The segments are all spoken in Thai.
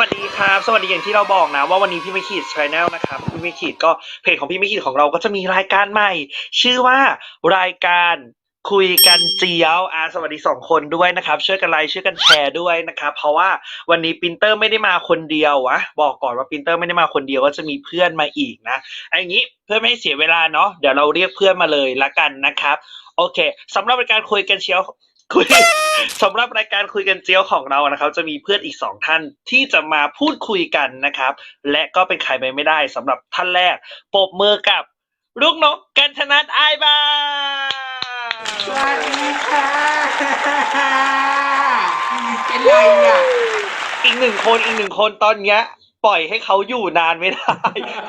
วัสดีครับ สวัสดีอย่างที่เราบอกนะ ว่าวันนี้พี่ไม่ขีดชาแนลนะครับพี่ไม่ขีดก็เพจของพี่ไม่ขีดของเราก็จะมีรายการใหม่ ชื่อว่ารายการคุยกันเจียวอาสวัสดีสองคนด้วยนะครับ ช่วยกันไลค์ช่วยกันแชร์ด้วยนะครับ เพราะว่าวันนี้ปินเตอร์ไม่ได้มาคนเดียววะบอกก่อนว่าปินเตอร์ไม่ได้มาคนเดียวก็จะมีเพื่อนมาอีกนะไอันนี้เพื่อไม่ให้เสียเวลาเนาะเดี๋ยวเราเรียกเพื่อนมาเลยละกันนะครับ โอเคสำหรับรายการคุยกันเชียว คุยสำหรับรายการคุยกันเจียวของเรานะครับ จะมีเพื่อนอีกสองท่านที่จะมาพูดคุยกันนะครับ และก็เป็นใครไปไม่ได้สำหรับท่านแรกปรบมือกับ ลูกนกกันธนัทไอายบาสวัสดีค่ะเป็นไรอะอีกหนึ่งคนอีกหนึ่งคนตอนเนี้ย ปล่อยให้เขาอยู่นานไม่ได้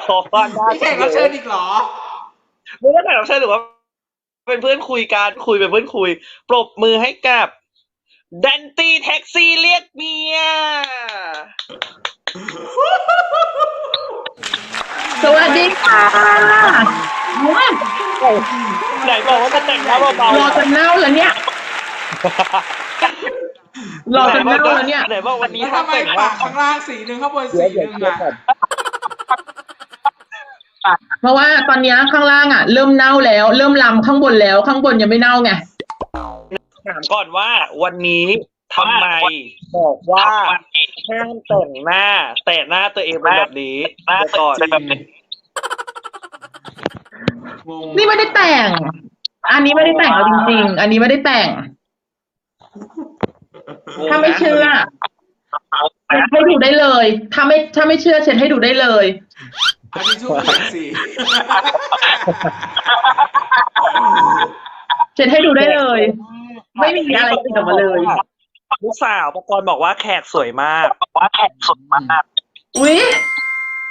เพราะว่าน่าไม่แข่งรับเชิญอีกเหรอไม่ได้แข่งรับเชิญหรือว่า เป็นเพื่อนคุยกันคุยเป็นเพื่อนคุย ปรบมือให้กับดันตี้แท็กซี่เรียกเมีย สวัสดีค่ะว้าวไหนบอกว่าจะแต่งหน้าเบารอจนเน่าแล้วเนี่ยๆรอจนเน่าแล้วเนี่ย ไหนบอกวันนี้แล้วทำไมแต่งปาว่ากข้างล่างสีหนึ่งข้างบนสีหนึ่งอะ เพราะว่าตอนเนี้ยข้างล่างอะ เริ่มเน่าแล้ว เริ่มลำข้างบนแล้ว ข้างบนยังไม่เน่าไงถามก่อนว่าวันนี้ทำไมบอกว่าห้ามแต่งหน้า แต่หน้าตัวเองเป็นแบบนี้หน้าก่อนงงนี่ไม่ได้แต่ง อันนี้ไม่ได้แต่งเอาจริง ๆ อันนี้ไม่ได้แต่ง ถ้าไม่เชื่อเช็ดให้ดูได้เลย ถ้าไม่ถ้าไม่เชื่อเช็ดให้ดูได้เลย อันนี้ช่วยเปลี่ยนสีเช็ดให้ดูได้เลย ไม่มีอะไรติดออกมาเลยลูกสาวประกรณ์บอกว่าแขกสวยมากบอกว่าแขกสวยมากอุ๊ย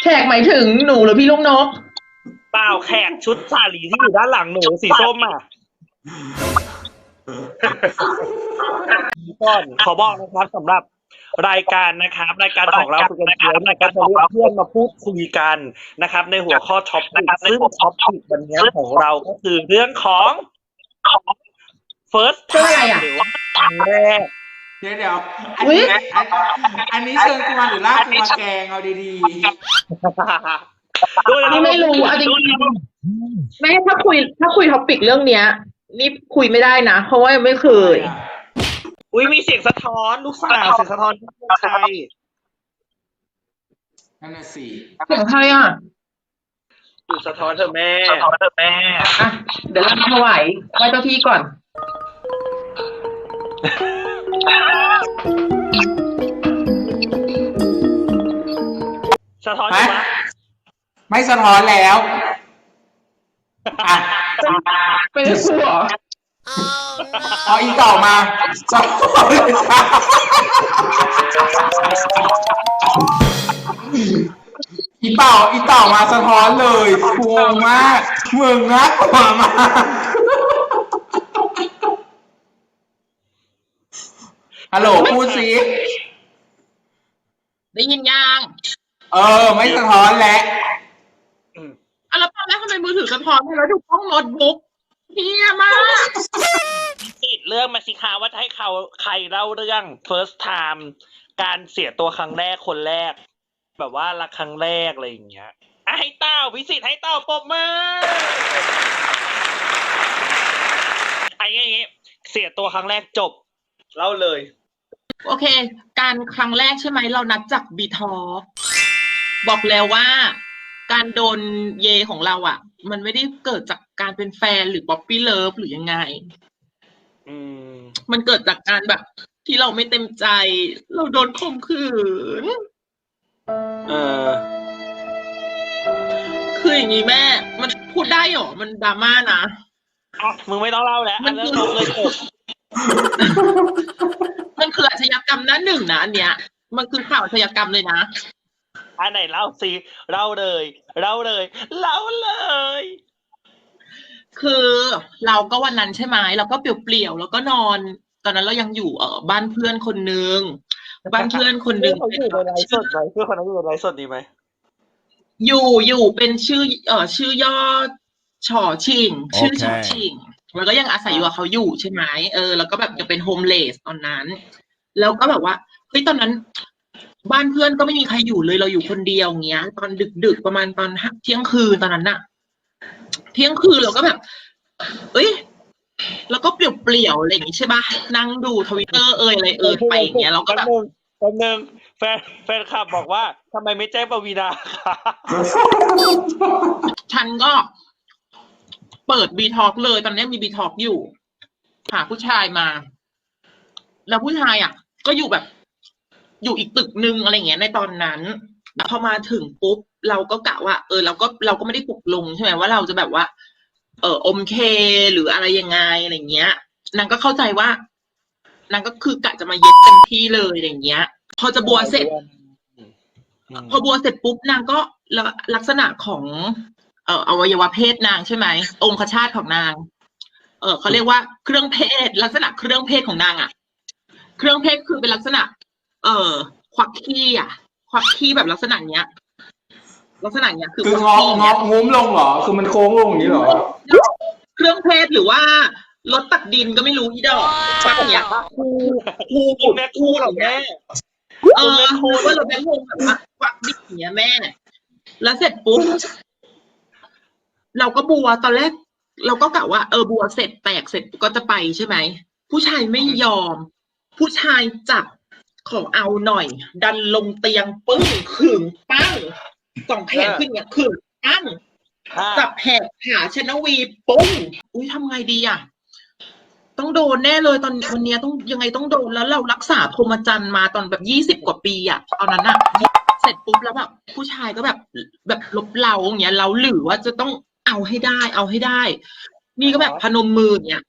แขกหมายถึงหนูหรือพี่ลูกนก เปล่าแขกชุดสาลีที่อยู่ด้านหลังหนูสีส้มอะก่อนขอบอกนะครับสำหรับ รายการนะครับ รายการของเราคุยกันเยอะเนี่ยก็จะเรียกเพื่อนมาพูดคุยกันนะครับ ในหัวข้อท็อปปิกซึ่งท็อปปิกวันนี้ของเราก็คือเรื่องของ first เรื่องอะไร time อะหรือว่าครั้งแรกเดี๋ยวเดี๋ยวอันอุ๊ยนี้อันอันนี้เชิญกูมาหรือลากกูมาแกงเอาดีนี่ไม่รู้เอาจริงๆแม่ถ้าคุยถ้าคุยท็อปิกเรื่องเนี้ย นี่คุยไม่ได้นะ เพราะว่ายังไม่เคๆย อุ้ยมีเสียงสะท้อนลูกสาวเสียงสะท้อนใครนั่นน่ะสิเสียงใครอะอยู่สะท้อนเธอะแม่สะท้อนเธอะแม่อะเดี๋ยวเราถวายไหว้เจ้าที่ก่อนสะท้อนอยู่ปะไม่สะท้อนแล้วอะเป็นผู้เหรอ เอาอีเก่ามาสะท้อนเลยค่ะอีเต่าอีเต่ามาสะท้อนเลยงงมากมึงนะกว่ามากฮัลโหลพูดสิได้ยินยังเออ ไม่สะท้อนแล้วอะแล้วตอนแรกทำไมมือถือสะท้อนแล้วดูกล้องโน้ตบุ๊ก เฮียมากติดเรื่องมาสิคะว่าจะให้เขาใครเล่าเรื่อง first time การเสียตัวครั้งแรกคนแรก แบบว่ารักครั้งแรกอะไรอย่างเงี้ยอะให้เต้าพิสิทธิ์ให้เต้าปรบมือไอ้เงี้ยเสียตัวครั้งแรกจบ เล่าเลย โอเค การครั้งแรกใช่ไหมเรานัดจากบีทอบอกแล้วว่า การโดนเยของเราอะ มันไม่ได้เกิดจากการเป็นแฟนหรือป๊อปปี้เลิฟหรือยังไง อืม มันเกิดจากการแบบ ที่เราไม่เต็มใจ เราโดนข่มขืน เออ คืออย่างนี้แม่ มันพูดได้เหรอ มันดราม่านะ อะ มึงไม่ต้องเล่าแล้วอันเรื่องนกเลยจบมันคืออาชญากรรมหน้าหนึ่งนะอันเนี้ย มันคือข่าวอาชญากรรมเลยนะ อันไหนเล่าสิเล่าเลยเล่าเลยเล่าเลย คือเราก็วันนั้นใช่ไหมเราก็เปลี่ยวๆแล้วก็นอน ตอนนั้นเรายังอยู่เออบ้านเพื่อนคนนึงบ้านเพื่อนคนนึงเขาอยู่ในไลฟ์สดไหมเพื่อนคนนั้นอยู่ในไลฟ์สดดีไหมอยู่อยู่เป็นชื่อ เออชื่อย่อฉอชิง ชื่อฉอชิงแล้วก็ยังอาศัยอยู่กับเขาอยู่ใช่ไหมเออแล้วก็แบบยังเป็นโฮมเลสตอนนั้น แล้วก็แบบว่าเฮ้ยตอนนั้น บ้านเพื่อนก็ไม่มีใครอยู่เลยเราอยู่คนเดียวอย่างเงี้ย ตอนดึกดึกๆประมาณตอนเที่ยงคืนตอนนั้นน่ะ เที่ยงคืนเราก็แบบ เอ้ยแล้วก็เปลี่ยวๆอะไรอย่างงี้ใช่ปะนั่งดูทวิตเตอร์เอ่ยอะไรเอ่ยไปอย่างเงี้ยเราก็แบบแป๊บนึงแป๊บนึงแฟนแฟนคลับบอกว่าทำไมไม่แจ้งปวีนาคะฉันก็เปิดบีทอกเลยตอนนี้มีบีทอกอยู่ หาผู้ชายมา แล้วผู้ชายอะ ก็อยู่แบบ อยู่อีกตึกนึงอะไรเงี้ยในตอนนั้นพอมาถึงปุ๊บเราก็กะว่า เออ เราก็เราก็ไม่ได้ปลุกลงใช่ไหมว่าเราจะแบบว่า เอออมเคหรืออะไรยังไงอะไรเงี้ยนางก็เข้าใจว่านางก็คือกะจะมาเย็ดเต็มที่เลยอะไรเงี้ย พอจะบัวเสร็จ พอบัวเสร็จปุ๊บนางก็ละลักษณะของเอ่ออวัยวะเพศนางใช่ไหมองคชาตของนาง เออเขาเรียกว่าเครื่องเพศ ลักษณะเครื่องเพศของนางอะ เครื่องเพศคือเป็นลักษณะ เอ่อควักขี้อะ ควักขี้แบบลักษณะเนี้ย ลักษณะเนี้ยคือคือคงวัอกขี้งเนี้อยกงุ้มลงเหรอ คือมันโค้งลงอย่างนี้เหรอ เครื่องเพศหรือว่ารถตักดินก็ไม่รู้อีดอกควักเนี้ยคูคูคุณแม่คู่เหรอแม่ เออว่ารถแบงค์โฮงแบบว่าควักดิบอย่างเงี้ยแม่ แล้วเสร็จปุ๊บ เราก็บัวตอนแรก เราก็กะว่าเออบัวเสร็จแตกเสร็จก็จะไปใช่ไหม ผู้ชายไม่ยอม ผู้ชายจับ ขอเอาหน่อย ดันลงเตียงปึ้งขึงปั้งสองแขนขึ้นเนี่ยขึงปั้งจับแหกขาชนวีปุ้งอุ้ยทำไงดีอะต้องโดนแน่เลยตอนวันเนี้ยต้องยังไงต้องโดนแล้วเรารักษาพรหมจรรย์มาตอนแบบยี่สิบกว่าปีอะตอนนั้นอะเสร็จปุ๊บแล้วแบบผู้ชายก็แบบแบบลบเราอย่างเงี้ยเราหรือว่าจะต้องเอาให้ได้ เอาให้ได้ นี่ก็แบบพนมมืออย่างเงี้ย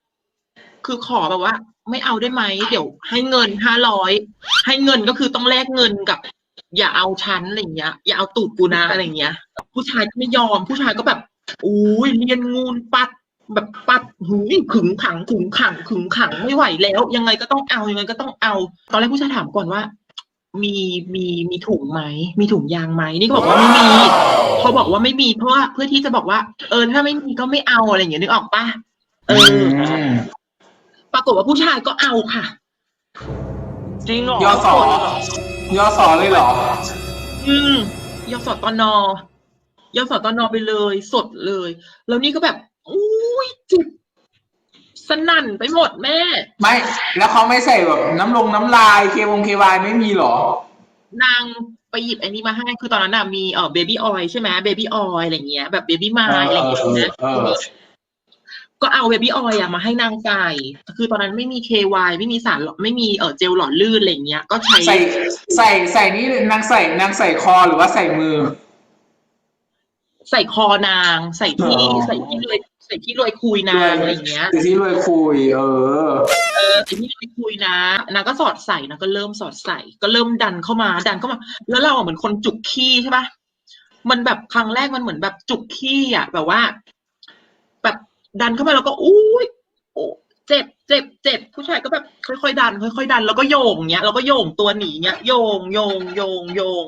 คือขอแบบว่า ไม่เอาได้ไหมเดี๋ยวให้เงินห้าร้อยให้เงินก็คือต้องแลกเงินกับ อย่าเอาฉันอะไรเงี้ย อย่าเอาตูดกูนะอะไรเงี้ย ผู้ชายก็ไม่ยอม ผู้ชายก็แบบอุ้ยเรียนงูนปัดแบบปัดหูขึงขังขึงขังขึงขังไม่ไหวแล้ว ยังไงก็ต้องเอายังไงก็ต้องเอา ตอนแรกผู้ชายถามก่อนว่า มีมีมีถุงไหมมีถุงยางไหมนี่ก็บอกว่าไม่มีพอบอกว่าไม่มีเพราะว่าเพื่อที่จะบอกว่า เออถ้าไม่มีก็ไม่เอาอะไรอย่างเงี้ยนึกออกปะเออ ปรากฏว่าผู้ชายก็เอาค่ะ จริงเหรอยอสยอสอเลยเหรอ อืมยสตนยสตนไปเลย สดเลย แล้วนี่ก็แบบอุ้ยจิบสนั่นไปหมดแม่ ไม่ แล้วเขาไม่ใส่แบบน้ำลงน้ำลายเควงเควายไม่มีเหรอ นางไปหยิบไอ้นี้มาให้ คือตอนนั้นน่ะมีเอ่อเบบี้ออยใช่ไหมเบบี้ออยอะไรเงี้ย แบบเบบี้มายอะไรเงี้ยนะเออเออ ก็เอาเบบี้ออยอะมาให้นางใส่คือตอนนั้นไม่มี KY ไม่มีสารหล่อไม่มีเออเจลหล่อลื่นอะไรเงี้ย ก็ใช้ใส่ใส่ใส่นี่นางใส่นางใส่คอหรือว่าใส่มือ ใส่คอนาง ใส่ที่อ๋อใส่ที่รวยใส่ที่รวยคุยนางอะไรเงี้ยคือที่รวยคุย เออ เออไอ้ที่ไปคุยนะนางก็สอดใส่นางก็เริ่มสอดใส่ ก็เริ่มดันเข้ามาดันเข้ามา แล้วเราอะเหมือนคนจุกขี้ใช่ปะมันแบบครั้งแรกมันเหมือนแบบจุกขี้อะ แบบว่าแบบ ดันเข้ามาแล้วก็อุ้ยโอ้เจ็บเจ็บเจ็บผู้ชายก็แบบค่อยๆดัน ค่อยๆดัน แล้วก็โยงเงี้ยแล้วก็โยงตัวหนีเงี้ยโยงโยงโยงโยง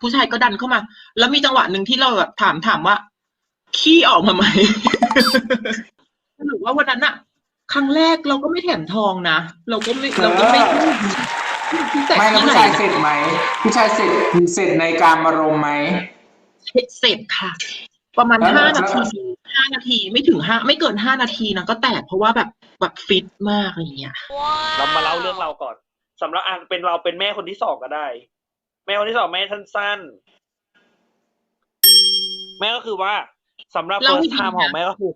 ผู้ชายก็ดันเข้ามา แล้วมีจังหวะหนึ่งที่เราแบบถามถามว่า ขี้ออกมาไหมหรือว่าวันนั้นอะครั้งแรกเราก็ไม่แถมทองนะเราก็ไม่เราก็ไม่เออแต่ไม่แล้วที่ผู้ไหนชายเสร็จไหมผู้ชายเสร็จเสร็จในการมารมณ์ไหมเสร็จค่ะ ประมาณแล้วห้าแล้วนาที ห้านาทีไม่ถึงห้าไม่เกินห้านาทีนะก็แตกเพราะว่าแบบแบบฟิตมากอะไรอย่างเงี้ยเรามาเล่าเรื่องเราก่อนสำหรับอ่านเป็นเราเป็นแม่คนที่สองก็ได้ แม่คนที่สองแม่สั้นๆแม่ก็คือว่าสำหรับเล่าเฟิร์ให้สดีไทม์นะของแม่ก็คือ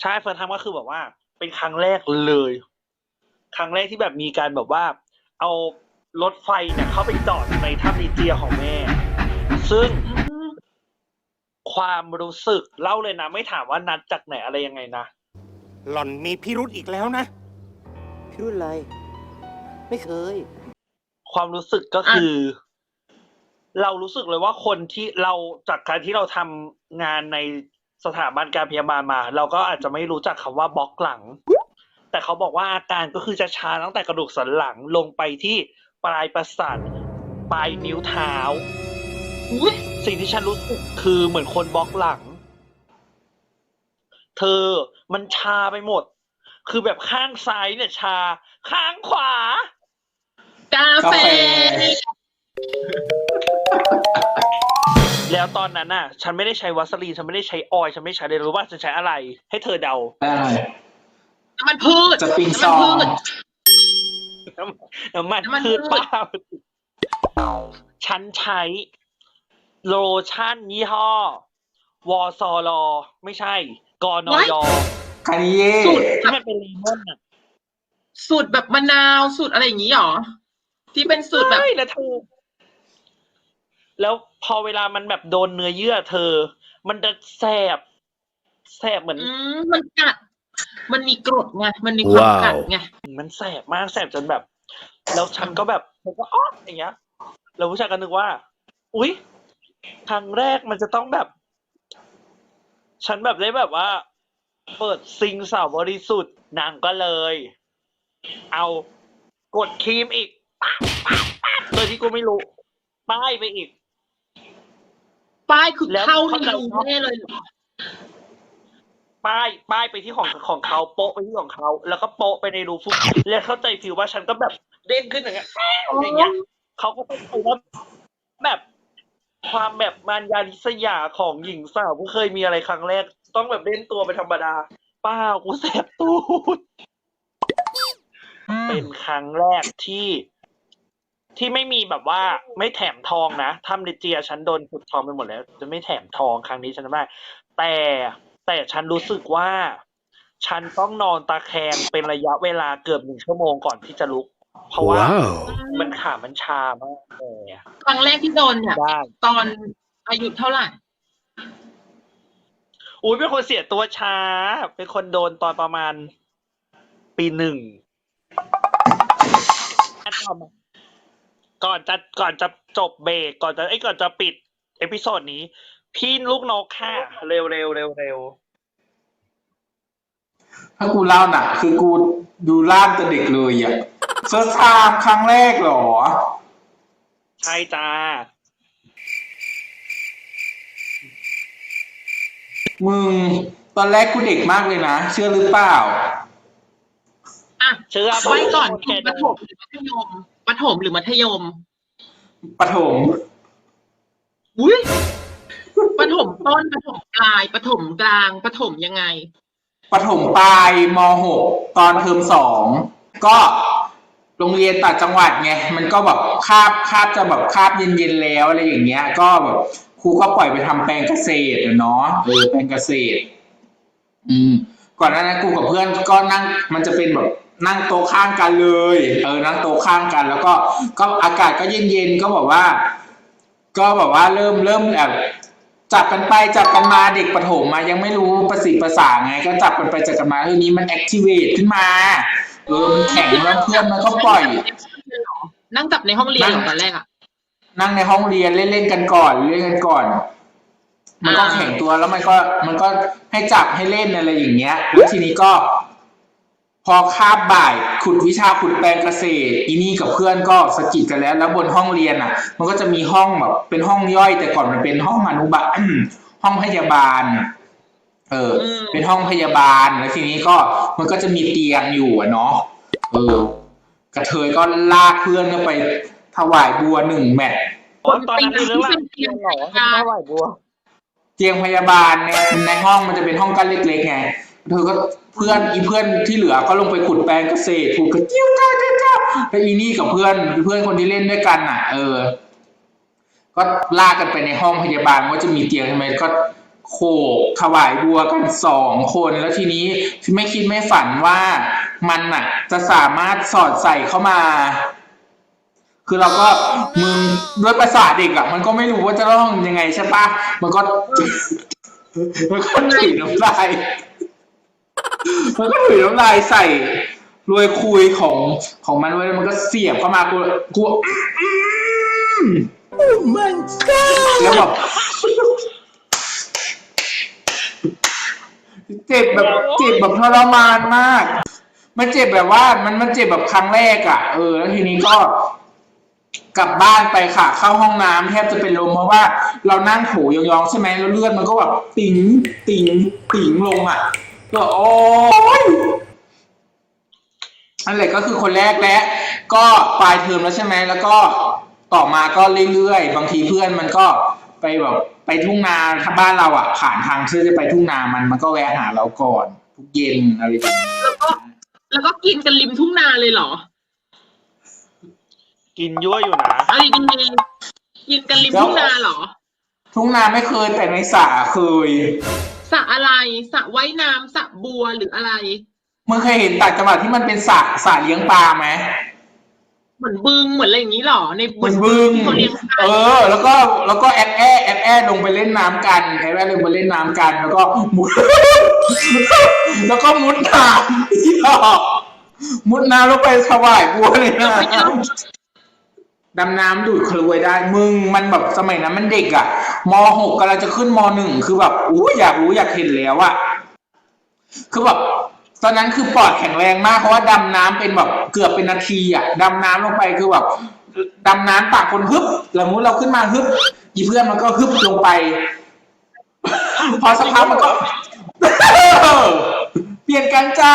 ใช่เฟิร์สไทม์ก็คือแบบว่า เป็นครั้งแรกเลย ครั้งแรกที่แบบมีการแบบว่า เอารถไฟเนี่ยเข้าไปจอดในถ้ำลีเจียของแม่ ซึ่งอืม ความรู้สึกเล่าเลยนะ ไม่ถามว่านัดจากไหนอะไรยังไงนะหล่อนมีพิรุธอีกแล้วนะพิรุธอะไร ไม่เคย ความรู้สึกก็คือ เรารู้สึกเลยว่าคนที่เราจากการที่เราทำงานในสถาบันการพยาบาลมา เราก็อาจจะไม่รู้จักคำว่าบล็อกหลัง แต่เขาบอกว่าอาการก็คือจะชาตั้งแต่กระดูกสันหลังลงไปที่ปลายประสาทปลายนิ้วเท้า อุ้ย สิ่งที่ฉันรู้สึกคือเหมือนคนบล็อกหลัง เธอมันชาไปหมด คือแบบข้างซ้ายเนี่ยชา ข้างขวากาแฟกาแฟ แล้วตอนนั้นน่ะ ฉันไม่ได้ใช้วัสลีนฉันไม่ได้ใช้ออยล์ฉันไม่ใช้เลยรู้ว่าฉันใช้อะไร ให้เธอเดา ได้อะไรน้ำมันพืชสปริงซน้ำอมันงพืช น้ำมันน้ำมันพืชพืชเปล่าฉันใช้ โลชั่นยี่ห้อ วอซอลอ ไม่ใช่ กอนอยอคานิเย่สูตรที่มันเป็นเลมอนอะสูตรแบบมะนาวสูตรอะไรอย่างนี้หรอ ที่เป็นสูตรแบบใช่แล้วเธอแล้วพอเวลามันแบบโดนเนื้อเยื่อเธอ มันจะแสบแสบเหมือนอืมมันกัดมันมีกรดไงมันมีความกัดไงมันแสบมากแสบจนแบบ แล้วฉันก็แบบผมก็อ๊ออย่างเงี้ยแล้วผู้ชายก็นึกว่า อุ๊ย ครั้งแรกมันจะต้องแบบ ฉันแบบได้แบบว่า เปิดซิงสาวบริสุทธิ์นางก็เลย เอากดครีมอีกปั๊บปั๊บปั๊บโดยที่กูไม่รู้ป้ายไปอีก ป้ายคือแล้วเข้าเข้าในใจรูครับแน่เลยเหรอป้ายป้ายไปที่ของของเขาโปะไปที่ของเขา แล้วก็โปะไปในรูฟุกแล้วเข้าใจฟิลว่าฉันก็แบบเด้งขึ้นอย่างเงี้ยอย่างเงี้ยเขาก็ต้องไปว่าแบบ ความแบบมารยาลิษยาของหญิงสาวผู้เคยมีอะไรครั้งแรก ต้องแบบเล่นตัวเป็นธรรมดาป้ากูแสบตูดเป็นครั้งแรกที่ ที่ไม่มีแบบว่า ไม่แถมทองนะทำในเจียฉันโดนขุดทองไปหมดแล้ว จะไม่แถมทองครั้งนี้ฉันไม่ได้แต่แต่ฉันรู้สึกว่า ฉันต้องนอนตาแคงเป็นระยะเวลาเกือบหนึ่งชั่วโมงก่อนที่จะลุก เพราะว่ามันขามันชามากเลยอะครั้งแรกที่โดนเนี่ยได้ตอนอายุเท่าไหร่อุ้ยเป็นคนเสียตัวช้า เป็นคนโดนตอนประมาณ ปีหนึ่งก่อนจะก่อนจะจบเบรกก่อนจะไอ้ยก่อนจะปิด เอพิโซดนี้ พี่ลูกนกค่ะ เร็วเร็วเร็วเร็วถ้ากูเล่าน่ะ คือกูดูล่างแต่เด็กเลยอะ เซิร์ชไทม์ครั้งแรกเหรอ ใช่จ้า มึง ตอนแรกกูเด็กมากเลยนะ เชื่อหรือเปล่า อะเชื่อไว้ก่อนแกประถมหรือมัธยมประถมหรือมัธยมปฐมอุ้ยประถมต้นประถมปลายประถมกลางประถมยังไง ปฐมปลายมหกตอนเทอมสอง ก็ โรงเรียนต่างจังหวัดไงมันก็แบบคาบคาบจะแบบคาบเย็นๆแล้วอะไรอย่างเงี้ย ก็แบบครูก็ปล่อยไปทำแปลงเกษตรเนาะเออแปลงเกษตร อืม ก่อนหน้านั้นกูกับเพื่อนก็นั่งมันจะเป็นแบบนั่งโต๊ะข้างกันเลย เออ นั่งโต๊ะข้างกัน แล้วก็ก็อากาศก็เย็นๆก็บอกว่า ก็แบบว่าเริ่มเริ่มแบบจับกันไปจับกันมาเด็กประถมมายังไม่รู้ประสิทธิ์ภาษาไง ก็จับกันไปจับกันมาทีนี้มันแอคทีเวตขึ้นมา เออมันแข็งแล้วเพื่อนมันก็ปล่อย นั่งจับในห้องเรียนเหรอนั่งตอนแรกอะนั่งในห้องเรียนเล่นๆกันก่อนเล่นกันก่อน มันก็อ่าแข็งตัวแล้วมันก็ มันก็ให้จับให้เล่นอะไรอย่างเงี้ยแล้วทีนี้ก็ พอคาบบ่ายขุดวิชาขุดแปลงเกษตรอีนี่กับเพื่อนก็สะกิดกันแล้ว แล้วบนห้องเรียนอะ มันก็จะมีห้องแบบเป็นห้องย่อยแต่ก่อนมันเป็นห้องอนุบาลห้องพยาบาล เอออมเป็นห้องพยาบาลแล้วทีนี้ก็มันก็จะมีเตียงอยู่อะเนาะเออ กระเทยก็ลากเพื่อนเข้าไปถวายบัวหนึ่งแมตช์อ๋อตอนนั้นคือเรื่องราวเตียงเหรอไม่ใช่ไหวบัว เตียงพยาบาลในในห้องมันจะเป็นห้องกั้นเล็กๆไงเธอก็เพื่อนอีเพื่อนที่เหลือก็ลงไปขุดแปลงเกษตรขุดกระเจิ้วจ้าจ้าจ้าแล้วอีนี่กับเพื่อนเพื่อนคนที่เล่นด้วยกันอะ เออ ก็ลากกันไปในห้องพยาบาลว่าจะมีเตียงใช่ไหมก็ โขกถวายบัวกันสองคนแล้วทีนี้ไม่คิดไม่ฝันว่ามันอะ จะสามารถสอดใส่เข้ามา คือเราก็มึงด้วยภาษาเด็กอะมันก็ไม่รู้ว่าจะต้องยังไงใช่ปะมันก็มันก็ถุยน้ำลายมันก็ถุยน้ำลายใส่รวยคุยของของมันไว้แล้วมันก็เสียบเข้ามากูกูโอ้มันแล้วแบบ เจ็บแบบเจ็บแบบทรมานมาก มันเจ็บแบบว่ามันมันเจ็บแบบครั้งแรกอะ เออ แล้วทีนี้ก็กลับบ้านไปค่ะ เข้าห้องน้ำแทบจะเป็นลมเพราะว่าเรานั่งโถยองๆใช่ไหมแล้วเลือดมันก็แบบติ๋งติ๋งติ๋งลงอะ ก็โอ้ยนั่นแหละก็คือคนแรกและ ก็ปลายเทอมแล้วใช่ไหมแล้วก็ต่อมาก็เรื่อยๆ บางทีเพื่อนมันก็ไปแบบ ไปทุ่งนาถ้าบ้านเราอะ ผ่านทางที่จะไปทุ่งนามันมันก็แวะหาเราก่อนทุกเย็นอะไรอย่างเงี้ยแล้วก็กินกันริมทุ่งนาเลยเหรอกินยั่วอยู่นะเอาดีๆกินกันริมทุ่งนาเหรอทุ่งนาไม่เคยแต่ในสระเคยสระอะไรสระว่ายน้ำสระบัวหรืออะไรมึงเคยเห็นต่างจังหวัดที่มันเป็นสระสระเลี้ยงปลาไหม เหมือนบึงเหมือนอะไรอย่างนี้เหรอในเหมือนบึงที่เขาเลี้ยงปลาเออ แล้วก็แล้วก็แอดแอแอดแอลงไปเล่นน้ำกันแอดแอลงไปเล่นน้ำกัน แล้วก็มุด แล้วก็มุดน้ำอีดอกมุดน้ำลงไปถวายบัวเลยนะไม่เอาดำน้ำดูดคลวยได้ มึงมันแบบสมัยนั้นมันเด็กอะมหกกำลังจะขึ้นมหนึ่งคือแบบอู้อยากรู้อยากเห็นแล้วอะคือแบบ ตอนนั้นคือปอดแข็งแรงมากเพราะว่าดำน้ำเป็นแบบเกือบเป็นนาทีอะดำน้ำลงไปคือแบบดำน้ำปากคนฮึบสมมติเราขึ้นมาฮึบอีเพื่อนมันก็ฮึบลงไป พอสักพักมันก็ เปลี่ยนกันจ้า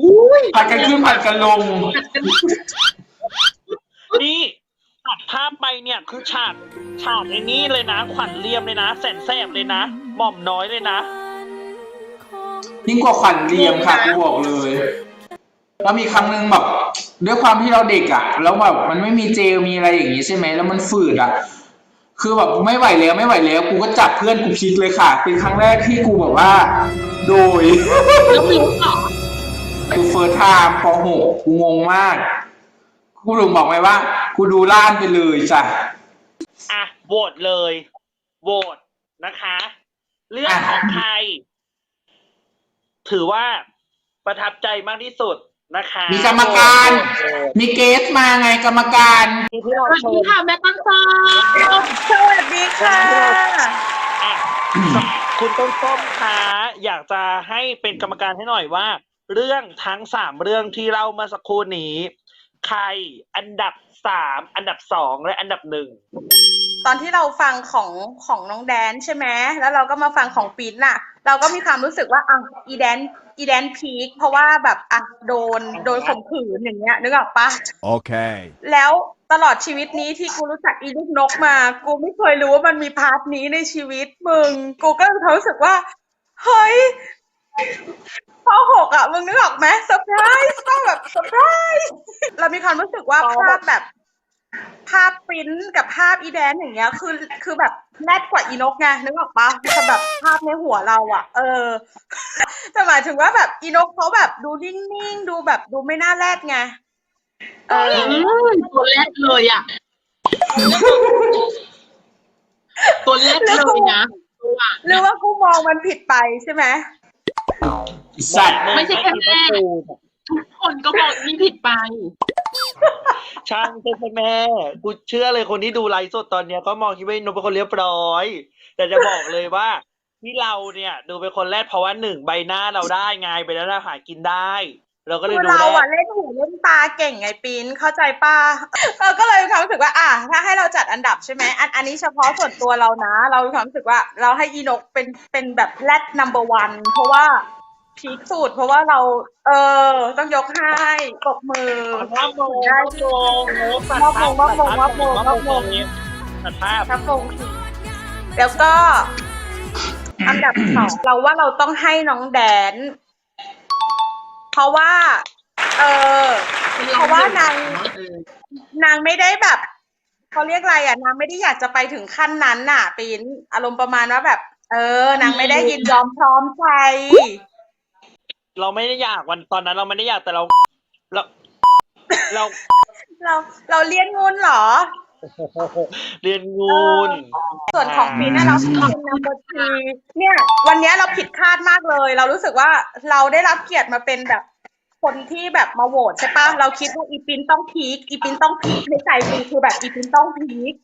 อุ้ยผัดกันขึ้นผัดกันลง นี่ตัดภาพไปเนี่ยคือฉากฉากไอ้นี่เลยนะ ขวัญเรียมเลยนะ แสนแสบเลยนะ หม่อมน้อยเลยนะ ยิ่งกว่าขวัญเรียมค่ะกูบอกเลยแล้วมีครั้งหนึ่งแบบด้วยความที่เราเด็กอะ่ะ แล้วแบบมันไม่มีเจลมีอะไรอย่างงี้ใช่ไหมแล้วมันฝืดอะ่ะ คือแบบไม่ไหวแล้วไม่ไหวแล้วกูก็จับเพื่อนกูพลิกเลยค่ะ เป็นครั้งแรกที่กูแบบว่า โดยแล้วมีเหรอคือเฟิร์สไทม์ป .6 กูงงมากครูลุงบอกไว้ว่ากูดูล้านไปเลยจ้ะอะโหวตเลยโหวตนะคะ เรื่องของใคร ถือว่าประทับใจมากที่สุดนะคะมีกรรมการ มีเกสมาไงกรรมการที่ที่เราสวัสเชิดีญค่ะแม่ตั้งฟ้าสวัสดีค่ะ อะคุณต้นส้มคะอยากจะให้เป็นกรรมการให้หน่อยว่า เรื่องทั้งสามเรื่องที่เล่ามาสักครู่นี้ ใครอันดับสามอันดับสองและอันดับหนึ่ง ตอนที่เราฟังของของน้องแดนใช่ไหมแล้วเราก็มาฟังของปินน่ะ เราก็มีความรู้สึกว่าอะอีแดนอีแดนพีคเพราะว่าแบบอะโดนโดนข่มขืนอย่างเงี้ยนึกออกปะ Okay. แล้วตลอดชีวิตนี้ที่กูรู้จักอีลูกนกมา กูไม่เคยรู้ว่ามันมีพาร์ทนี้ในชีวิตมึง กูก็รู้สึกว่า เฮ้ยพอหกอะมึงนึกออกไหมเซอร์ไพรส์ก็แบบเซอร์ไพรส์เรามีความรู้สึกว่าภาพแบบ ภาพปริ้นกับภาพอีแดนอย่างเงี้ย คือคือแบบแนบกว่าอีนกไงนึกออกปะแต่แบบภาพในหัวเราอะ เออแต่หมายถึงว่าแบบอีนกเขาแบบดูนิ่งๆดูแบบดูไม่น่าแรดไงเอออืมตัวแรกเลยอะ ตัวแรกเลยนะตัวอะหรือว่ากูมองมันผิดไปใช่ไหมสัตว์ไม่ใช่แค่แม่ทุกคนก็มองนี่ผิดไป ช่างเป็นแม่กูเชื่อเลยคนที่ดูไลฟ์สดตอนเนี้ยก็มองคิดว่านุเป็นคนเรียบร้อย แต่จะบอกเลยว่า ที่เราเนี่ย ดูเป็นคนแรกเพราะว่าหนึ่งใบหน้าเราได้ไงใบหน้าเราหากินได้ เราก็เลยคือดูเราแรอะเล่นหูเล่นตาเก่งไงปีนเข้าใจป้าเราก็เลยมีความรู้สึกว่า อะถ้าให้เราจัดอันดับใช่ไหมอันอันนี้เฉพาะส่วนตัวเรานะ เรามีความรู้สึกว่าเราให้อีนกเป็นเป็นแบบแรดนัมเบอร์วันเพราะว่า พีคสุดเพราะว่าเรา เออต้องยกให้ปรบมือมอบมงได้มอบมงตัดภาพมอบมงมอบมงตัดภาพมอบมงนี้ตัดภาพครับผมแล้วก็ อันดับสองเราว่าเราต้องให้น้องแดน เพราะว่า เออเพราะว่านางเออนางไม่ได้แบบเขาเรียกอะไรอะนางไม่ได้อยากจะไปถึงขั้นนั้นน่ะปีนอารมณ์ประมาณว่าแบบ เออนางไม่ได้ยินยอมพร้อมใจ เราไม่ได้อยากวันตอนนั้นเราไม่ได้อยากแต่เรา เราเราเราเราเลี้ยงงุนเหรอ เรียนงูน ส่วนของปีนน่ะเราเป็นนัมเบอร์ทีเนี่ย วันเนี้ยเราผิดคาดมากเลย เรารู้สึกว่าเราได้รับเกียรติมาเป็นแบบคนที่แบบมาโหวตใช่ปะเราคิดว่าอีปินต้องพีคอีปินต้องพีคในใจกูคือแบบอีปินต้องพีค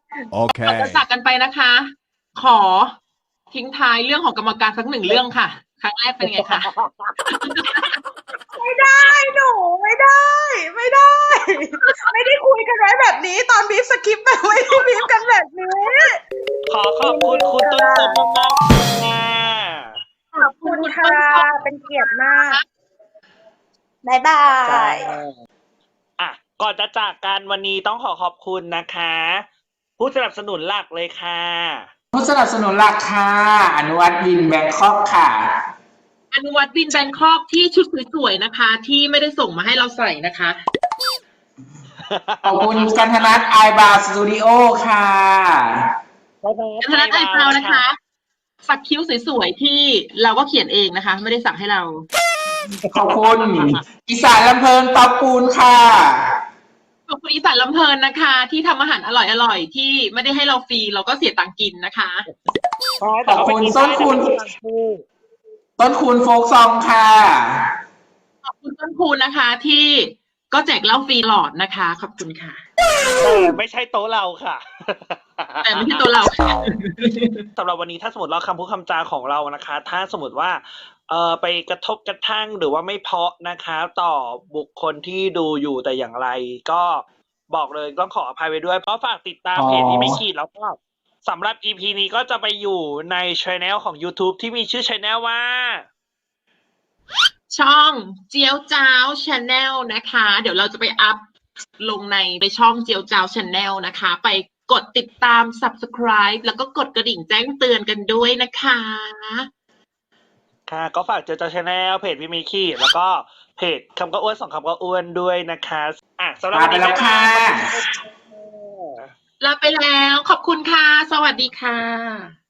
ก่อนจะ Okay. จากกันไปนะคะ ขอทิ้งท้ายเรื่องของกรรมการสักหนึ่งเรื่องค่ะ ครั้งแรกเป็นไงคะไม่ได้หนูไม่ได้ ไม่ได้ ไม่ได้คุยกันไว้แบบนี้ ตอนบีฟสคริปต์แบบไม่ได้บีฟกันแบบนี้ ขอขอบคุณคุณต้นส้มมากๆค่ะขอบคุณค่ะเป็นเกียรติมากบายบายอะก่อนจะจากกันวันนี้ต้องขอขอบคุณนะคะ ผู้สนับสนุนหลักเลยค่ะ ผู้สนับสนุนหลักค่ะ อนุวัตวินแบงคอกค่ะ อนุวัตวินแบงคอกที่ชุดสวยๆนะคะ ที่ไม่ได้ส่งมาให้เราใส่นะคะ ขอบคุณกันธนัทไอบาร์สตูดิโอค่ะธนัทไอพาวนะคะ สักคิ้วสวยๆที่เราก็เขียนเองนะคะ ไม่ได้สั่งให้เรา ขอบคุณ อีสานลำเพลินเตาปูนค่ะ ขอบคุณอีสานลำเพลินนะคะ ที่ทำอาหารอร่อยๆที่ไม่ได้ให้เราฟรีเราก็เสียตังค์กินนะคะ ขอบคุณต้นคุณ ต้นคูณโฟกซองค่ะ ขอบคุณต้นคูณนะคะ ที่ก็แจกเหล้าฟรีหลอดนะคะ ขอบคุณค่ะ แต่ไม่ใช่โต๊ะเราค่ะ แต่ไม่ใช่ตัวเราค่ะสำหรับวันนี้ถ้าสมมติเราคำพูดคำจาของเรานะคะ ถ้าสมมติว่าเออไปกระทบกระทั่งหรือว่าไม่เพราะนะคะ ต่อบุคคลที่ดูอยู่แต่อย่างไร ก็บอกเลยต้องขออภัยไว้ด้วยเพราะฝากติดตามเพจที่ไม่ขีดแล้วก็ สำหรับ EP นี้ก็จะไปอยู่ในช anel ของ YouTube ที่มีชื่อช anel ว่า ช่องเจียวจ้าวชาแนลนะคะ เดี๋ยวเราจะไปอัพลงในในช่องเจียวจ้าวชาแนลนะคะ ไปกดติดตาม subscribe แล้วก็กดกระดิ่งแจ้งเตือนกันด้วยนะคะ ค่ะ ก็ฝากเจอเจ้าช anel เพจพี่มีขีดแล้วก็เพจคำก็อ้วนสองคำก็อ้วนด้วยนะคะอะสำหรับลาวันไปนี้แล้วค่ะบ๊ายบาย ลาไปแล้ว ขอบคุณค่ะ สวัสดีค่ะ